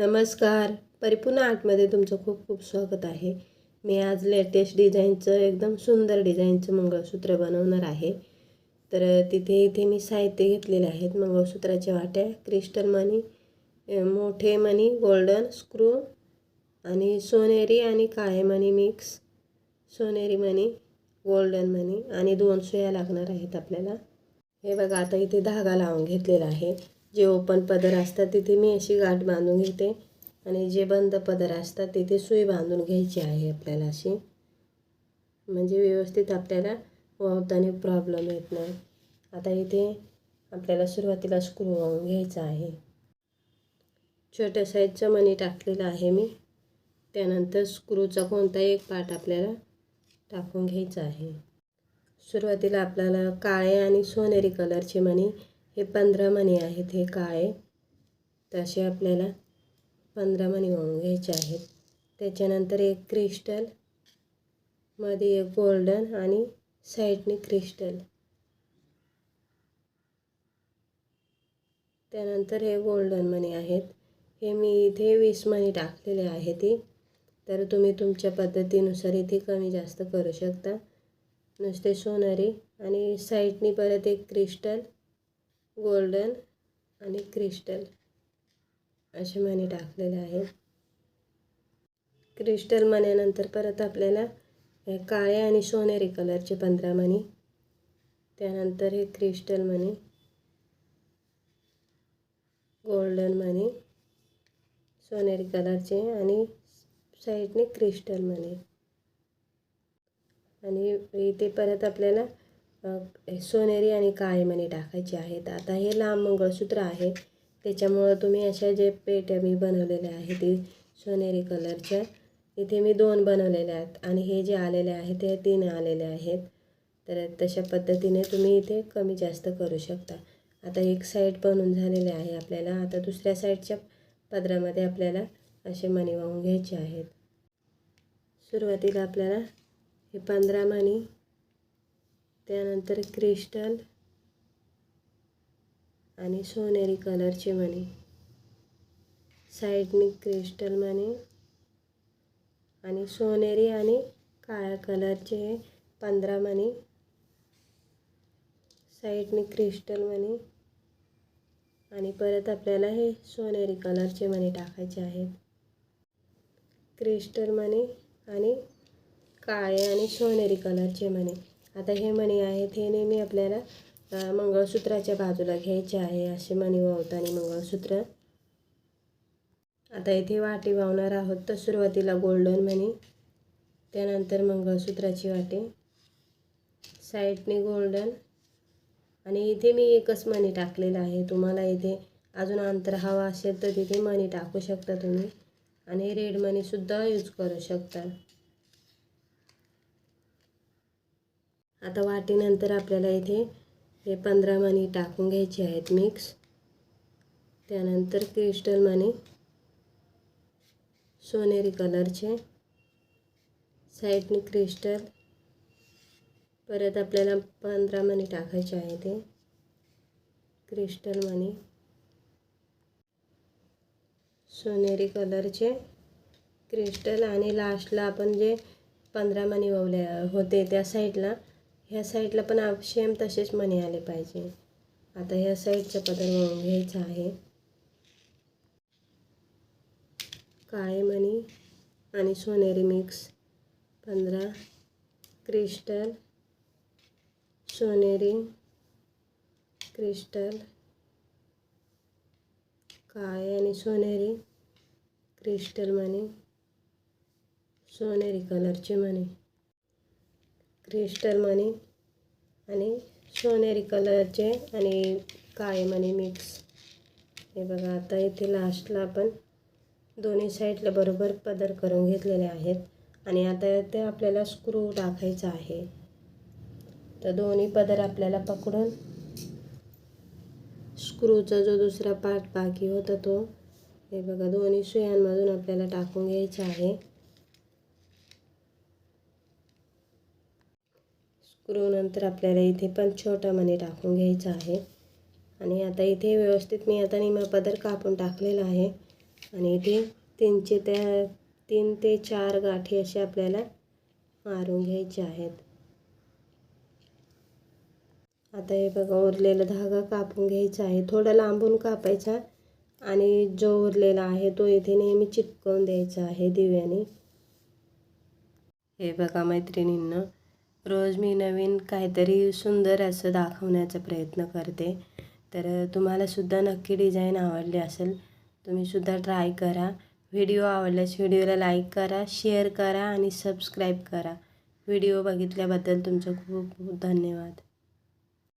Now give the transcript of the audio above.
नमस्कार. परिपूर्ण आर्टमध्ये तुमचं खूप खूप स्वागत आहे. मी आज लेटेस्ट डिझाईनचं एकदम सुंदर डिझाईनचं मंगळसूत्र बनवणार आहे. तर तिथे इथे मी साहित्य घेतलेले आहेत. मंगळसूत्राच्या वाट्या क्रिस्टल मनी मोठे मनी गोल्डन स्क्रू आणि सोनेरी आणि काळे मनी मिक्स. सोनेरी मनी गोल्डन मनी आणि दोन सुया लागणार आहेत आपल्याला. हे बघा आता इथे धागा लावून घेतलेला आहे. जे ओपन पदर असतात तिथे मी अशी गाठ बांधून घेते. आणि जे बंद पदर असतात तिथे सुई बांधून घ्यायची आहे आपल्याला अशी. म्हणजे व्यवस्थित आपल्याला वावताना प्रॉब्लेम येत नाही. आता इथे आपल्याला सुरुवातीला स्क्रू वाहून घ्यायचा आहे. छोट्या साईजचं मणी टाकलेलं आहे मी. त्यानंतर स्क्रूचा कोणता एक पार्ट आपल्याला टाकून घ्यायचा आहे. सुरुवातीला आपल्याला काळे आणि सोनेरी कलरचे मणी हे पंधरा मणी आहेत हे काळे तसे आपल्याला पंधरा मणी वाहून घ्यायचे आहेत. त्याच्यानंतर एक क्रिस्टलमध्ये एक गोल्डन आणि साईडने क्रिस्टल. त्यानंतर हे गोल्डन मणी आहेत. हे मी इथे वीस मणी टाकलेले आहे ते. तर तुम्ही तुमच्या पद्धतीनुसार इथे कमी जास्त करू शकता. नुसते सोनारी आणि साईडनी परत एक क्रिस्टल. गोल्डन आणि क्रिस्टल असे मणी टाकलेले आहेत. क्रिस्टल मण्यानंतर परत आपल्याला हे काळे आणि सोनेरी कलरचे पंधरा मणी त्यानंतर हे क्रिस्टल मणी गोल्डन मणी सोनेरी कलरचे आणि साईडने क्रिस्टल मणी आणि इथे परत आपल्याला सोनेरी आणि काळे मणी टाकायचे आहेत. आता हे लांब मंगळसूत्र आहे. त्याच्यामुळं तुम्ही अशा जे पेट्या मी बनवलेल्या आहेत ती सोनेरी कलरच्या इथे मी दोन बनवलेल्या आहेत. आणि हे जे आलेले आहेत ते तीन आलेले आहेत. तर तशा पद्धतीने तुम्ही इथे कमी जास्त करू शकता. आता एक साईड बनून झालेले आहे आपल्याला. आता दुसऱ्या साईडच्या पदरामध्ये आपल्याला असे मणी वाहून घ्यायचे आहेत. सुरुवातीला आपल्याला हे पंधरा मणी त्यानंतर क्रिस्टल आणि सोनेरी कलरचे मणी साईडने क्रिस्टल मणी आणि सोनेरी आणि काळ्या कलरचे हे पंधरा मणी साईडने क्रिस्टल मणी आणि परत आपल्याला हे सोनेरी कलरचे मणी टाकायचे आहेत. क्रिस्टल मणी आणि काळे आणि सोनेरी कलरचे मणी आता हे मणी आहेत हे नेहमी आपल्याला मंगळसूत्राच्या बाजूला घ्यायचे आहे असे मणी वावताना मंगळसूत्र. आता इथे वाटी वावणार आहोत तर सुरुवातीला गोल्डन मणी त्यानंतर मंगळसूत्राची वाटी. साईडने गोल्डन. आणि इथे मी एकच मणी टाकलेला आहे तुम्हाला इथे अजून अंतर हवा असेल तर तिथे मणी टाकू शकता तुम्ही. आणि रेड मनीसुद्धा यूज करू शकता. आता वाटीनंतर आपल्याला इथे हे पंधरा मणी टाकून घ्यायचे आहेत मिक्स. त्यानंतर क्रिस्टल मणी सोनेरी कलरचे साईडने क्रिस्टल परत आपल्याला पंधरा मणी टाकायचे आहे ते. क्रिस्टल मणी सोनेरी कलरचे क्रिस्टल आणि लास्टला आपण जे पंधरा मणी ववल्या होते त्या साईडला ह्या साईडला पण सेम तसेच मणी आले पाहिजे. आता ह्या साईडचा पदर वळून घ्यायचा आहे. काळे मणी आणि सोनेरी मिक्स पंधरा क्रिस्टल सोनेरी क्रिस्टल काळे आणि सोनेरी क्रिस्टल मणी सोनेरी कलरचे मणी. क्रिस्टल मनी आणि सोनेरी कलरचे आणि काळे मनी मिक्स. हे बघा आता इथे लास्टला आपण दोन्ही साईडला बरोबर पदर करून घेतलेले आहेत आणि आता ते आपल्याला स्क्रू टाकायचा आहे. तर दोन्ही पदर आपल्याला पकडून स्क्रूचा जो दुसरा पार्ट बाकी होता तो हे बघा दोन्ही सुयांमधून आपल्याला टाकून घ्यायचा आहे. नंतर आपल्याला इथे पण छोटा मणी टाकून घ्यायचा आहे. आणि आता इथे व्यवस्थित मी आता निमा पदर कापून टाकलेला आहे. आणि इथे तीनचे त्या तीन ते चार गाठी असे आपल्याला मारून घ्यायचे आहेत. आता हे बघा उरलेला धागा कापून घ्यायचा आहे. थोडा लांबून कापायचा आणि जो उरलेला आहे तो इथे नेहमी चिटकवून द्यायचा आहे दिव्याने. हे बघा मैत्रिणींना रोज मी नवीन काहीतरी सुंदर असं दाखवण्याचा प्रयत्न करते. तर तुम्हालासुद्धा नक्की डिझाईन आवडली असेल तुम्हीसुद्धा ट्राय करा. व्हिडिओ आवडल्यास व्हिडिओला लाईक करा शेअर करा आणि सबस्क्राईब करा. व्हिडिओ बघितल्याबद्दल तुमचं खूप खूप धन्यवाद.